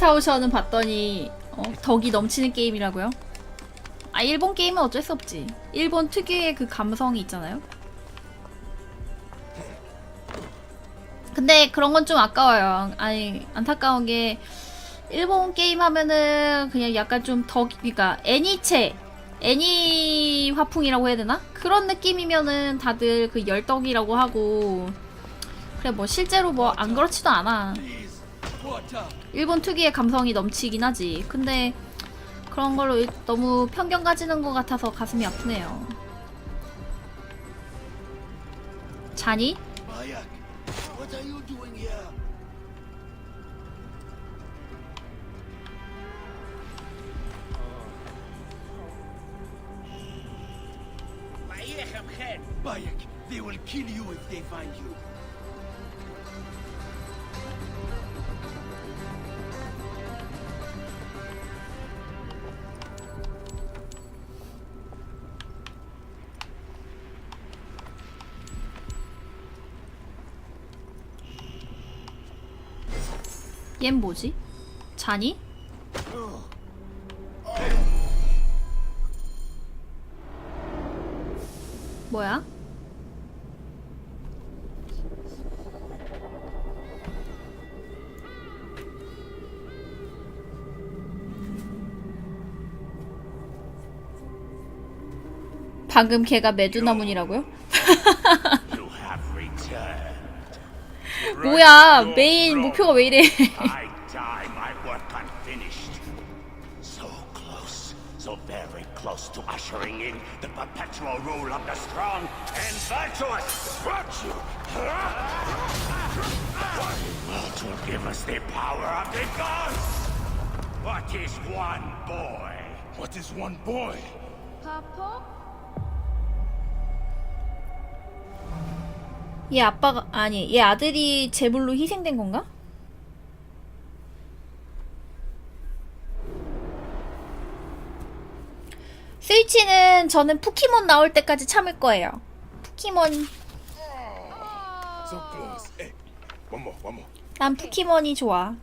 몬스타오션은 봤더니 어, 덕이 넘치는 게임이라고요? 아 일본 게임은 어쩔 수 없지. 일본 특유의 그 감성이 있잖아요. 근데 그런 건 좀 아까워요. 아니 안타까운 게 일본 게임 하면은 그냥 약간 좀더 그러니까 애니체 애니 화풍이라고 해야 되나? 그런 느낌이면은 다들 그 열덕이라고 하고 그래 뭐 실제로 뭐 안 그렇지도 않아. 일본 특유의 감성이 넘치긴 하지. 근데 그런 걸로 일- 너무 편견 가지는 것 같아서 가슴이 아프네요. 자니? Mayak, what are you doing here? Bayek, they will kill you if they find you. 얜 뭐지? 자니? 뭐야? 방금 걔가 메두나문이라고요? You have returned. 뭐야 메인 목표가 왜 이래 I die my work unfinished. 얘 아빠가 아니 얘 아들이 제불로 희생된 건가? 스위치는 저는 포키몬 나올 때까지 참을 거예요. more. 난 포키몬이 좋아.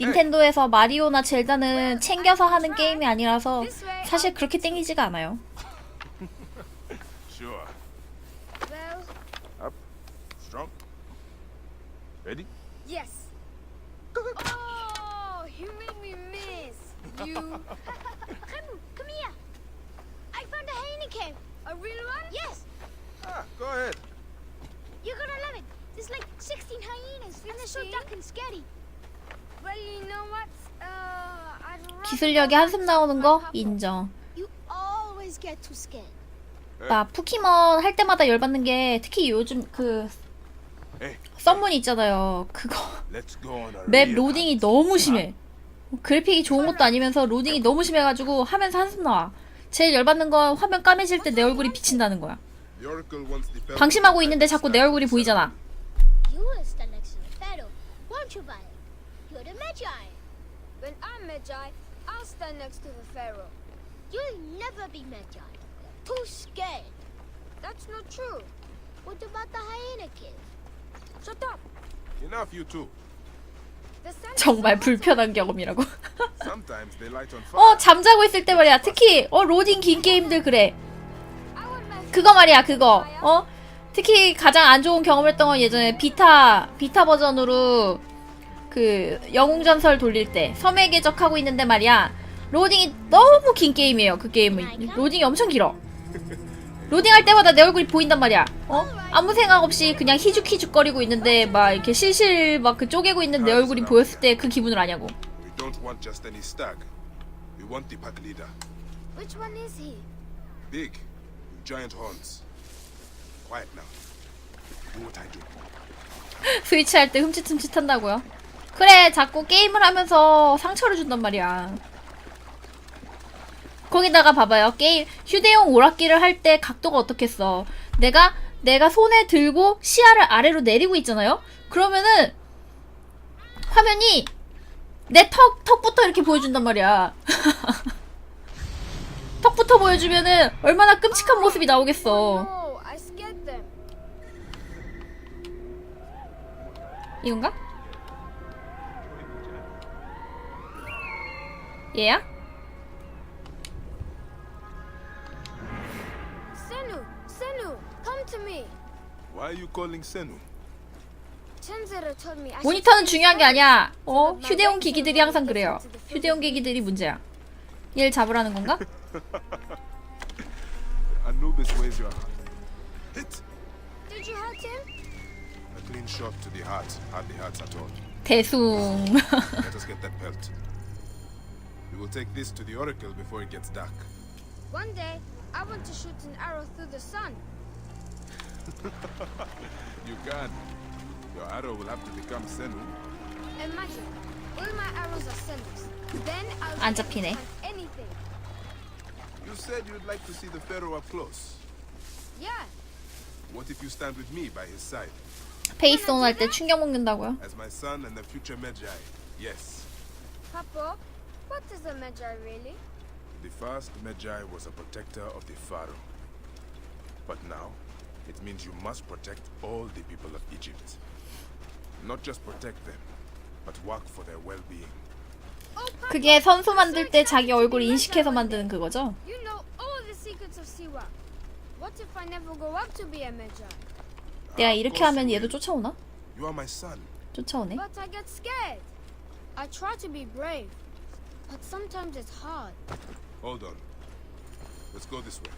닌텐도에서 마리오나 젤다는 챙겨서 하는 게임이 아니라서 사실 그렇게 땡기지가 않아요. Well, Up. Strong. Ready? yes. Oh, you made me miss. You. come, come here. I found a Heineken. A real one? Yes. Ah, go ahead. You're gonna love it. There's like 16 hyenas, and they're so dark and scary. Well, you know what? Uh, I'd rather 기술력이 한숨 나오는 거. 인정. You always get too scared. 나 포키몬 할 때마다 열받는 게 특히 요즘 그 썸문 있잖아요. 그거 let's go on a 맵 로딩이 너무 심해. 그래픽이 좋은 것도 아니면서 로딩이 너무 심해가지고 하면서 한숨 나와. 제일 열받는 건 화면 까매질 때 내 얼굴이 비친다는 거야. 방심하고 있는데 자꾸 내 얼굴이 보이잖아. That's not true. What about the hyena kid? Enough, you two. 정말 불편한 경험이라고. Sometimes they light on 어. 잠자고 있을 때 말이야. 특히 어 로딩 긴 게임들 그래. 그거 말이야 그거. 어 특히 가장 안 좋은 경험했던 건 예전에 비타 비타 버전으로 그 영웅 전설 돌릴 때 섬의 궤적하고 있는데 말이야. 로딩이 너무 긴 게임이에요. 그 게임은 로딩이 엄청 길어. 로딩할 때마다 내 얼굴이 보인단 말이야. 어? 아무 생각 없이 그냥 희죽희죽거리고 있는데 막 이렇게 실실 막 그 쪼개고 있는 내 얼굴이 보였을 때 그 기분을 아냐고. We don't want just any stag. We want the pack leader. Which one is he? Big, with giant horns. Quiet now. Do what I do. 스위치 할 때 흠칫흠칫 한다고요? 그래 자꾸 게임을 하면서 상처를 준단 말이야 거기다가 봐봐요 게임 휴대용 오락기를 할 때 각도가 어떻겠어 내가 내가 손에 들고 시야를 아래로 내리고 있잖아요 그러면은 화면이 내 턱 턱부터 이렇게 보여준단 말이야 턱부터 보여주면은 얼마나 끔찍한 모습이 나오겠어 I scared them. 이건가? 얘야? To me. Why are you calling Senu? Chenzero told me I should 모니터는 중요한 게 아니야. 어? 휴대용 기기들이 항상 그래요. 휴대용 기기들이 문제야. 얘를 잡으라는 건가? Anubis weighs your heart. Hit! Did you hurt him? A clean shot to the heart. Hardly hurts at all. 대숭. Let us get that pelt. We will take this to the Oracle before it gets dark. One day, I want to shoot an arrow through the sun. You can. Your arrow will have to become Senu. Imagine, all my arrows are Senus. Then I'll 안 be able to 잡히네. hunt anything. You said you'd like to see the Pharaoh up close. Yeah, What if you stand with me by his side? 페이스 온 할 때 충격 먹는다고요? As my son and the future Magi. Yes. Papa, what is a Magi really? The first Magi was a protector of the Pharaoh. But now, it means you must protect all the people of Egypt. Not just protect them, but work for their well-being. Oh, Papa, 그게 선수 만들 때 so 자기 excited to 얼굴 be Magi 인식해서 one day. 만드는 그거죠? You know all the secrets of Siwa. What if I never grow up to be a Magi? 내가 Of 이렇게 course 하면 you 얘도 will. 쫓아오나? You are my son. 쫓아오네. But I get scared. I try to be brave, but sometimes it's hard. Hold on. Let's go this way.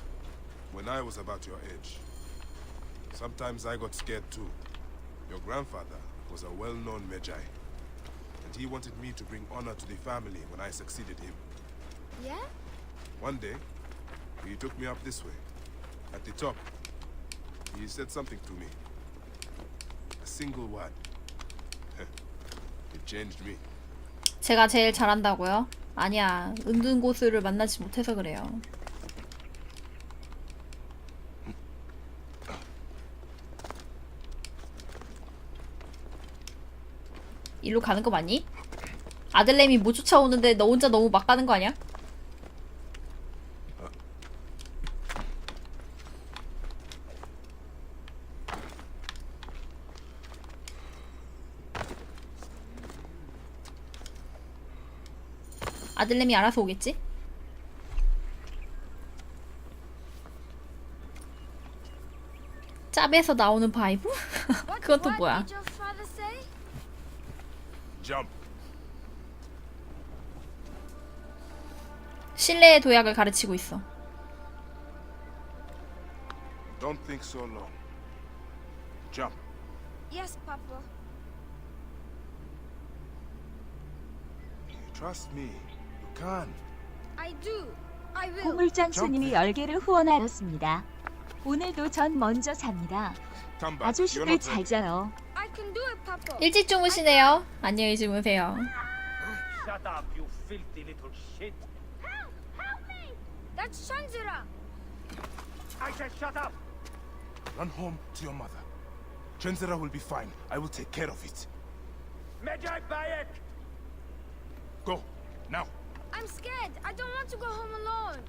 When I was about your age, sometimes I got scared too. Your grandfather was a well-known Magi, and he wanted me to bring honor to the family when I succeeded him. Yeah? One day, he took me up this way. At the top, he said something to me. A single word. it changed me. 제가 제일 잘한다고요? 아니야. 은둔 고수를 만나지 못해서 그래요. 일로 가는 거 맞니? 아들내미 못 쫓아오는데 너 혼자 너무 막 가는 거 아니야? 아들내미 알아서 오겠지? 짭에서 나오는 바이브? 그건 또 뭐야? did your father say? Jump! 신뢰의 도약을 가르치고 있어. Don't think so long. Jump. Yes, Papa. Trust me. You can. I do. I will. 고물장 스님이 열개를 후원하였습니다. 오늘도 전 먼저 삽니다. Come back. You're 아저씨들 not 잘 ready. 자요. 일찍 주무시네요. 안녕히 주무세요. Shut up, you filthy little shit! Help! Help me! That's Shanzira. I said shut up! Run home to your mother. Chenzera will be fine. I will take care of it. Medjay Bayek! Go. Now. I'm scared. I don't want to go home alone.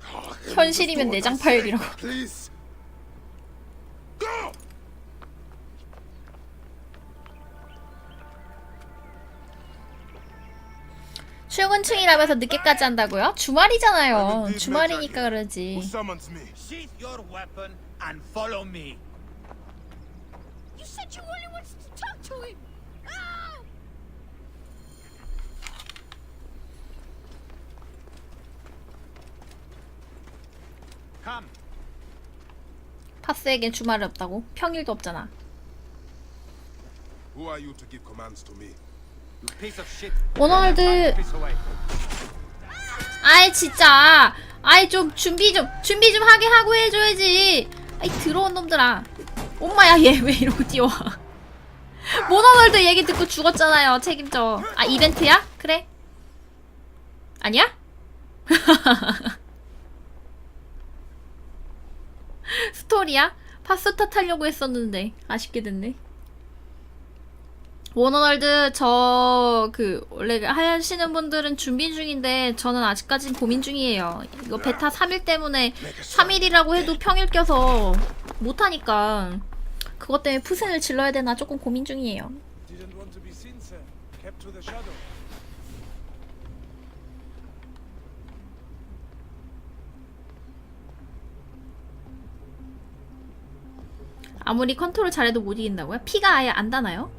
현실이면 내장 파열이라고. Please. Go! 출근충이라면서 늦게까지 한다고요? 주말이잖아요. 주말이니까 그러지. summons me? Sheath your weapon and follow me. You said you only wanted to talk to him. Ah! Come. 파스에겐 주말이 없다고? 평일도 없잖아. Who are you to give commands to me? Away. 아이 진짜 아이 좀 준비 좀 준비 좀 하게 하고 해줘야지 아이 들어온 놈들아 엄마야 얘 왜 이러고 뛰어와 모노월드 얘기 듣고 죽었잖아요 책임져 아 이벤트야? 그래 아니야? 스토리야? 파스타 타려고 했었는데 아쉽게 됐네 워너월드 저 그 원래 하시는 분들은 준비 중인데 저는 아직까진 고민 중이에요. 이거 베타 3일 때문에 3일이라고 해도 평일 껴서 못하니까 그것 때문에 푸센을 질러야 되나 조금 고민 중이에요. 아무리 컨트롤 잘해도 못 이긴다고요? 피가 아예 안 다나요?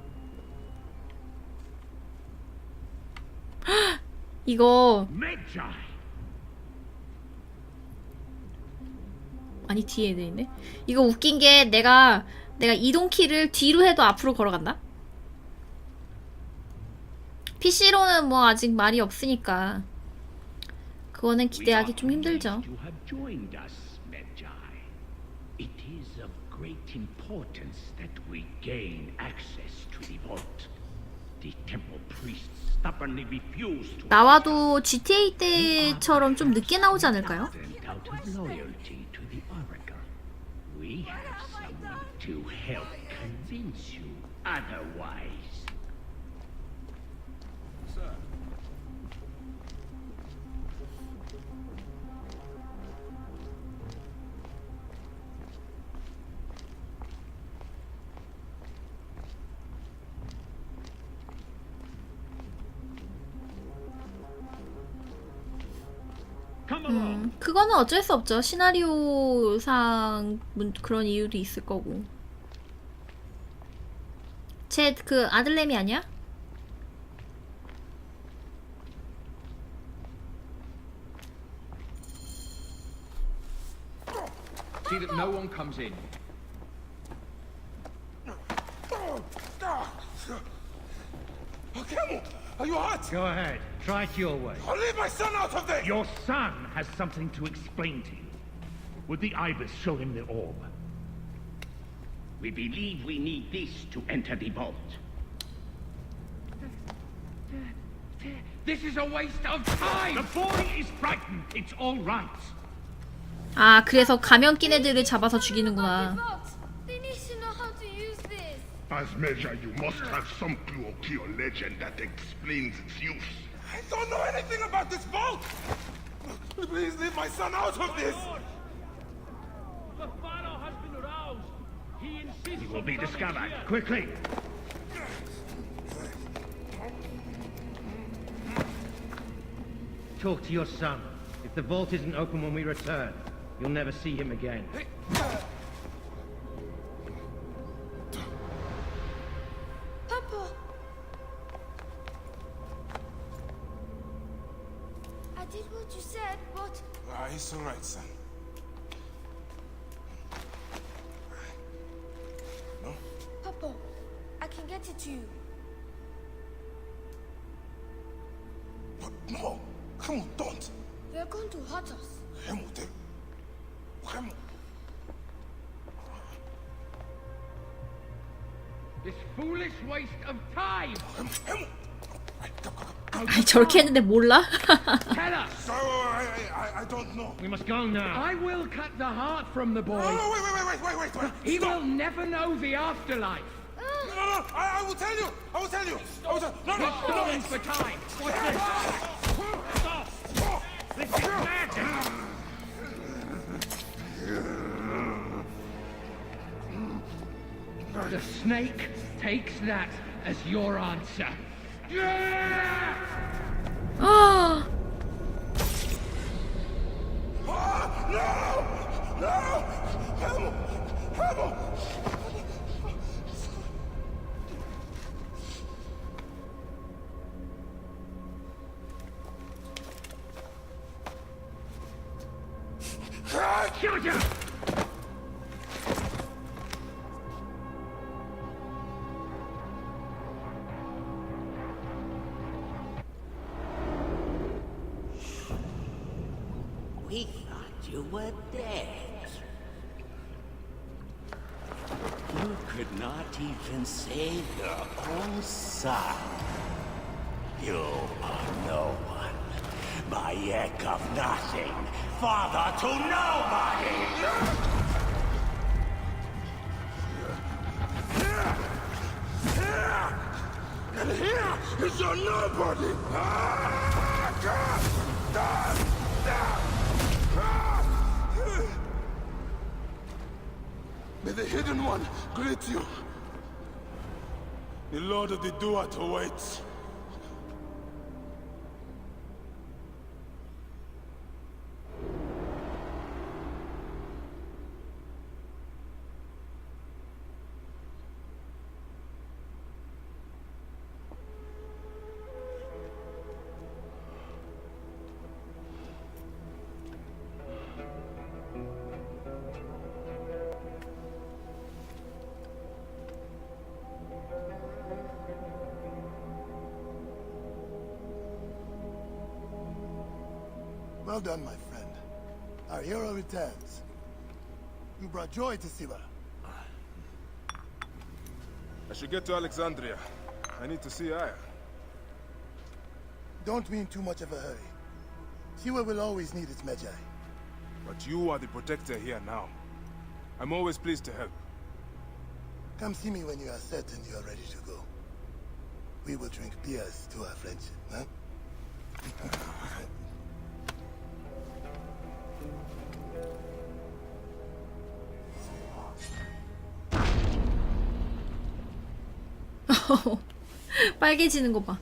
이거! 아니 뒤에 애들 있네. 이거 웃긴 게 내가 내가 이동 키를 뒤로 해도 앞으로 걸어간다. PC로는 뭐 아직 말이 없으니까 그거는 기대하기 좀 힘들죠. Great importance that we gain access to the vault. The temple 나와도 GTA 때처럼 좀 늦게 나오지 않을까요? 그거는 어쩔 수 없죠. 시나리오상 문- 그런 이유도 있을 거고. 쟤 그 아들내미 아니야? See that no one comes in. Camel, are you hurt? Go ahead. Try it your way. I'll leave my son out of there! Your son has something to explain to you. Would the ibis show him the orb? We believe we need this to enter the vault. This is a waste of time! The boy is frightened. It's all right. 아, 그래서 가면 낀 애들을 잡아서 죽이는구나. As measure, you must have some clue to your legend that explains its use. I don't know anything about this vault! Please leave my son out of this! The pharaoh has been aroused. He insists. He will be discovered quickly. Talk to your son. If the vault isn't open when we return, you'll never see him again. Uh, I did what you said, but Ah, it's all right, son. No? Papa, I can get it to you. But no! Camel, don't! They're going to hurt us. foolish waste of time! Camel, Camel! Right, come, come, come. 아니, 저렇게 했는데 몰라? Tell us! No, I, I, I don't know. We must go now. I will cut the heart from the No, boy. no, wait, wait, wait, wait, wait, wait, wait. He Stop. will never know the afterlife. No, no, no, I, I will tell you. I will tell you. I will tell No, no, It's no. going for time. What's this? The snake takes that as your answer. 아, Ah, no! And here is your nobody! May the hidden one greet you. The Lord of the Duat awaits. Well done, my friend. Our hero returns. You brought joy to Siva. I should get to Alexandria. I need to see Aya. Don't be in too much of a hurry. Siwa will always need its Magi. But you are the protector here now. I'm always pleased to help. Come see me when you are certain you are ready to go. We will drink beers to our friendship, huh? 빨개지는 거 봐.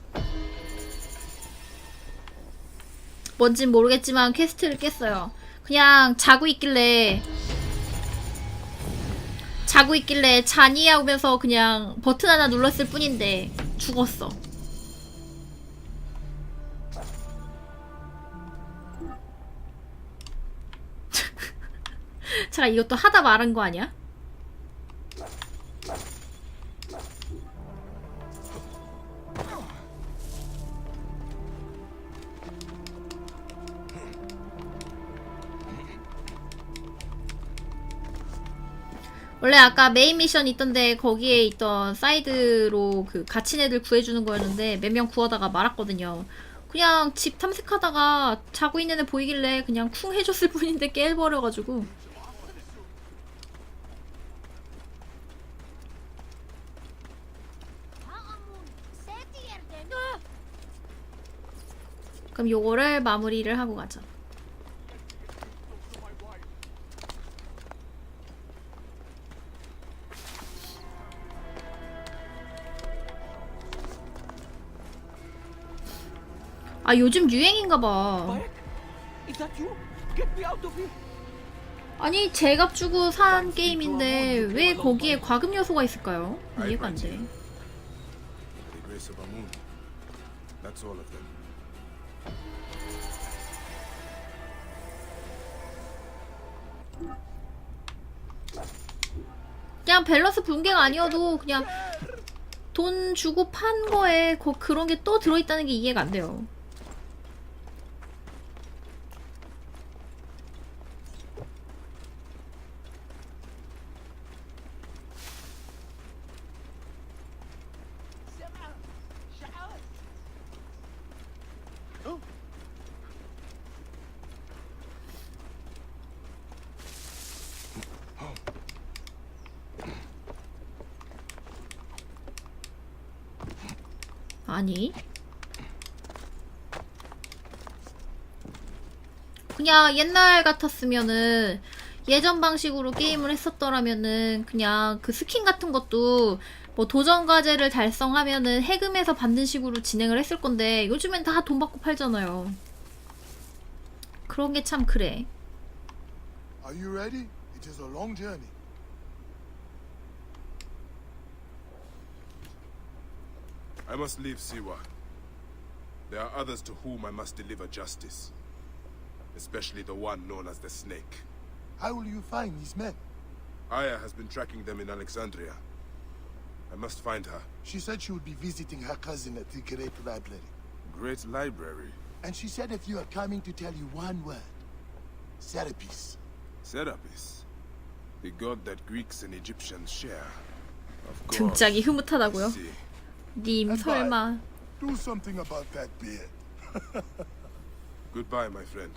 뭔진 모르겠지만 퀘스트를 깼어요. 그냥 자고 있길래 자고 있길래 잔이야 오면서 그냥 버튼 하나 눌렀을 뿐인데 죽었어. 제가 이것도 하다 말한 거 아니야? 원래 아까 메인 미션 있던데 거기에 있던 사이드로 그 갇힌 애들 구해주는 거였는데 몇 명 구하다가 말았거든요. 그냥 집 탐색하다가 자고 있는 애 보이길래 그냥 쿵 해줬을 뿐인데 깨버려가지고 그럼 요거를 마무리를 하고 가죠. 아 요즘 유행인가 봐. 아니 제값 주고 산 게임인데 왜 거기에 과금 요소가 있을까요? 이해가 안 돼. 그냥 밸런스 붕괴가 아니어도 그냥 돈 주고 판 거에 거, 그런 게 또 들어있다는 게 이해가 안 돼요. 아니. 그냥 옛날 같았으면은 예전 방식으로 게임을 했었더라면은 그냥 그 스킨 같은 것도 뭐 도전 과제를 달성하면은 해금해서 받는 식으로 진행을 했을 건데 요즘엔 다 돈 받고 팔잖아요. 그런 게 참 그래. Are you ready? It is a long journey. I must leave Siwa. There are others to whom I must deliver justice. Especially the one known as the Snake. How will you find these men? Aya has been tracking them in Alexandria. I must find her. She said she would be visiting her cousin at the Great Library. Great library. And she said if you are coming to tell you one word, Serapis. Serapis. The god that Greeks and Egyptians share. Of course. 등짝이 흐뭇하다고요? I see. Do something about that beard. Goodbye, my friend.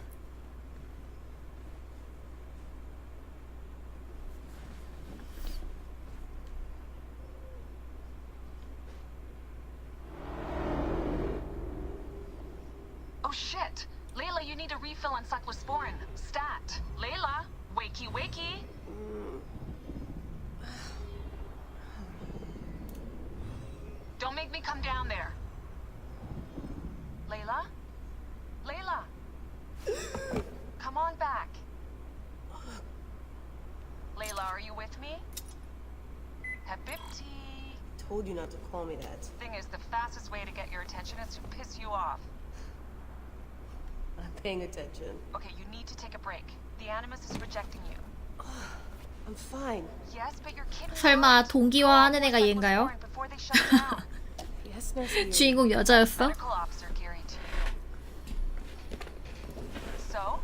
you not to call me that. Thing is, the fastest way to get your attention is to piss you off. I'm paying attention. Okay, you need to take a break. The Animus is rejecting you. I'm fine. Yes, but your kid. 설마 동기화 하는 애가 얘인가요? Before they shut it down. Yes, Nancy. 주인공 여자였어? Medical officer Gary to you. So,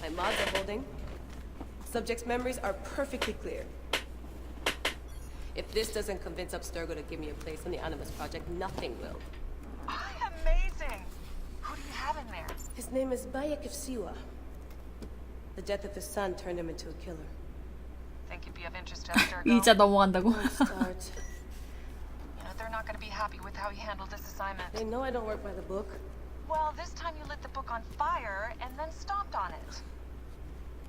My mods are holding. Subject's memories are perfectly clear. If this doesn't convince Abstergo to give me a place on the Animus Project, nothing will. Amazing! Who do you have in there? His name is Bayek of Siwa. The death of his son turned him into a killer. Think you'd be of interest to Abstergo? 의자 넘어간다고. Don't start. You know, they're not going to be happy with how you handled this assignment. they know I don't work by the book. Well, this time you lit the book on fire and then stomped on it.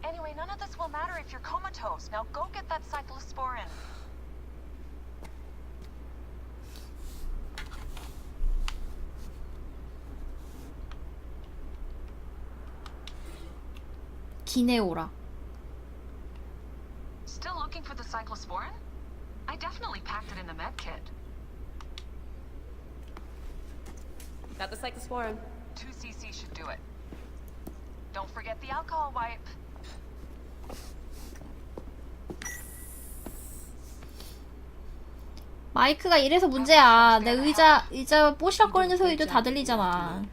Anyway, none of this will matter if you're comatose. Now go get that cyclosporin. 기네오라. Still looking for the cyclosporin? I definitely packed it in the med kit. Got the cyclosporin. 2cc should do it. Don't forget the alcohol wipe. 마이크가 이래서 문제야. 내 의자 의자 뽀시락거리는 소리도 다 들리잖아.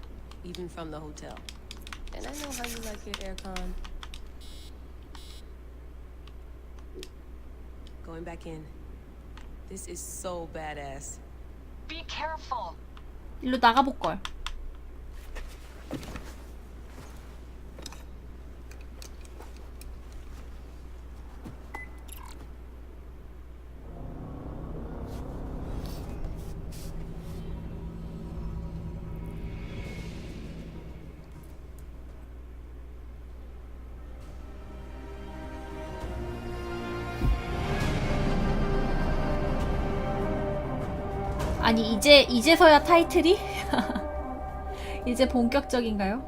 Even from the hotel. And I know how you like your aircon. Going back in. This is so badass. Be careful. 일로 나가볼 걸. 아니 이제 이제서야 타이틀이? 이제 본격적인가요?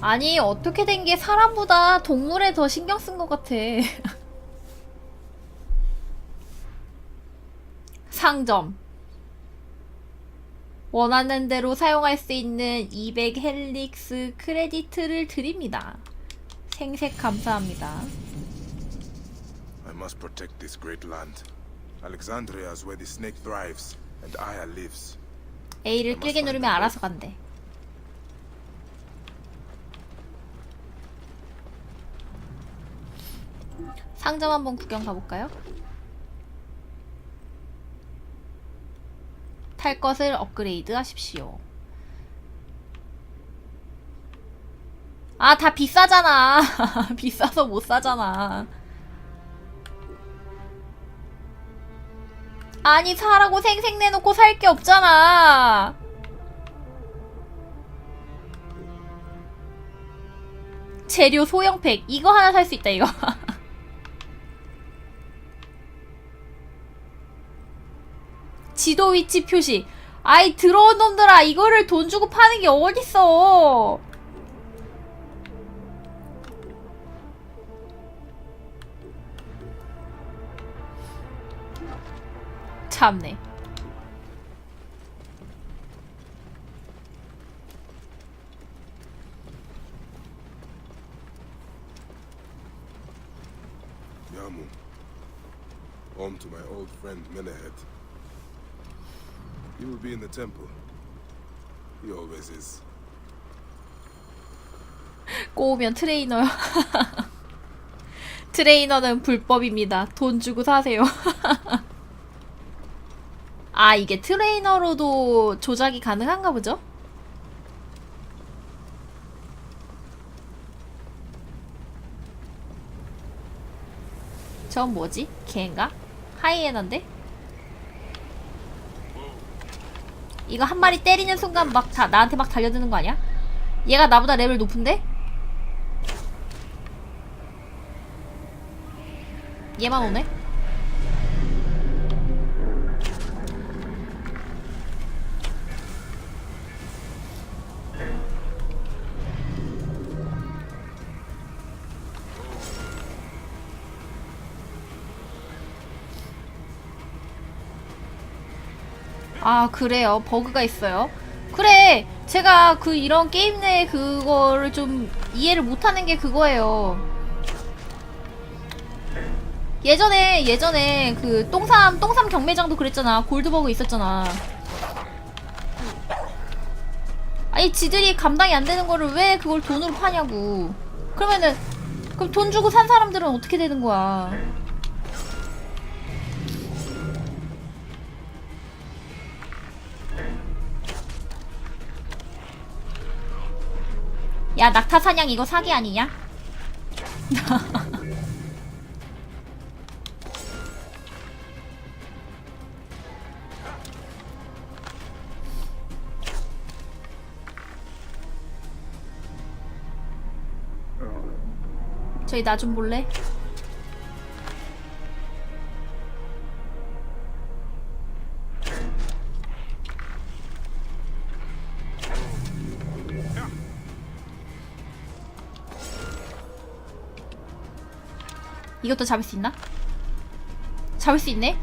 아니 어떻게 된 게 사람보다 동물에 더 신경 쓴 것 같아. 상점. 원하는 대로 사용할 수 있는 200 헬릭스 크레디트를 드립니다. 생색 감사합니다. I must protect this great land. Alexandria is where the snake thrives, and Aya lives. A를 길게 누르면 알아서 간대. 상점 한번 구경 가볼까요? 탈 것을 업그레이드 하십시오. 아, 다 비싸잖아. 비싸서 못 사잖아. 아니, 사라고 생색 내놓고 살 게 없잖아. 재료 소형팩. 이거 하나 살 수 있다, 이거. 지도 위치 표시. 아이, 들어온 놈들아. 이거를 돈 주고 파는 게 어딨어. 참네. Home to my old friend Menehet. He will be in the temple. He always is. 꼬우면 트레이너요. 트레이너는 불법입니다. 돈 주고 사세요. 아, 이게 트레이너로도 조작이 가능한가 보죠? 전 뭐지? 개인가? 하이에나인데? 이거 한 마리 때리는 순간 막 다, 나한테 막 달려드는 거 아니야? 얘가 나보다 레벨 높은데? 얘만 오네? 아 그래요 버그가 있어요 그래 제가 그 이런 게임 내 그거를 좀 이해를 못하는 게 그거예요. 예전에 예전에 그 똥삼 똥삼 경매장도 그랬잖아. 골드버그 있었잖아. 아니 지들이 감당이 안 되는 거를 왜 그걸 돈으로 파냐고. 그러면은 그럼 돈 주고 산 사람들은 어떻게 되는 거야? 야 낙타 사냥 이거 사기 아니냐? 저희 나 좀 볼래? 이것도 잡을 수 있나? 잡을 수 있네?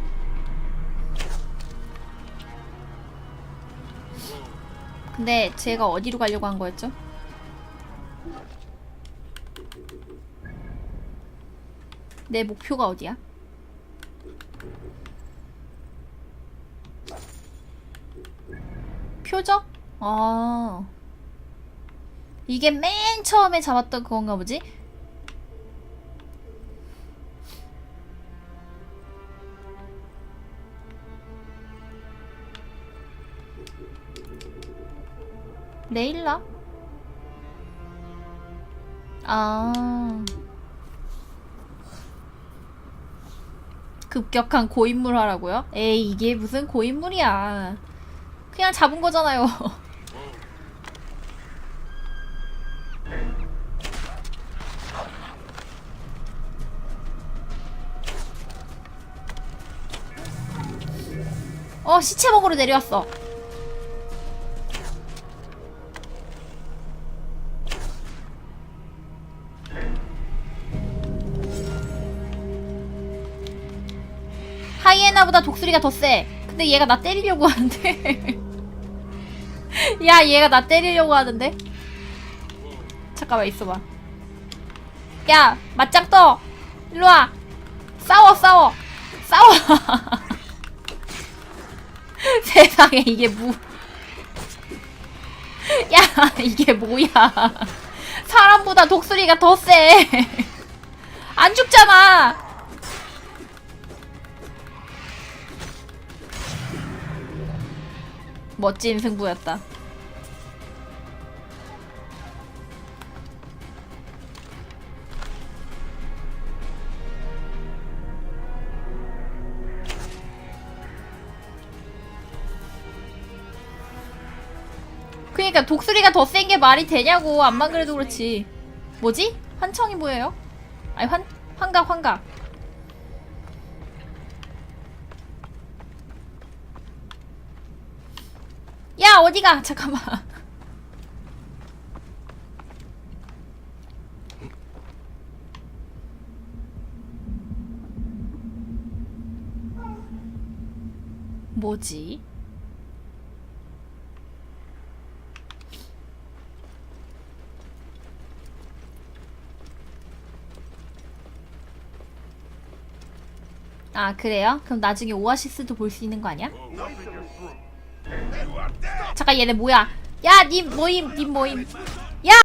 근데 제가 어디로 가려고 한 거였죠? 내 목표가 어디야? 표적? 아. 이게 맨 처음에 잡았던 그건가 보지? 레일라? 아. 급격한 고인물 하라고요? 에이, 이게 무슨 고인물이야. 그냥 잡은 거잖아요. 어, 시체 먹으러 내려왔어. 나보다 독수리가 더 세. 근데 얘가 나 때리려고 하는데. 야, 얘가 나 때리려고 하는데. 잠깐만 있어봐. 야, 맞짱 떠. 일로 와. 싸워, 싸워. 싸워. 세상에 이게 뭐? 야, 이게 뭐야? 사람보다 독수리가 더 세. 안 죽잖아. 멋진 승부였다. 그니까 독수리가 더 센 게 말이 되냐고 안만 그래도 그렇지 뭐지? 환청이 뭐예요? 아니 환 환각 환각 야 어디가 잠깐만 뭐지? 아 그래요? 그럼 나중에 오아시스도 볼 수 있는 거 아니야? 잠깐 얘네 뭐야? 야, 님 모임, 님 모임.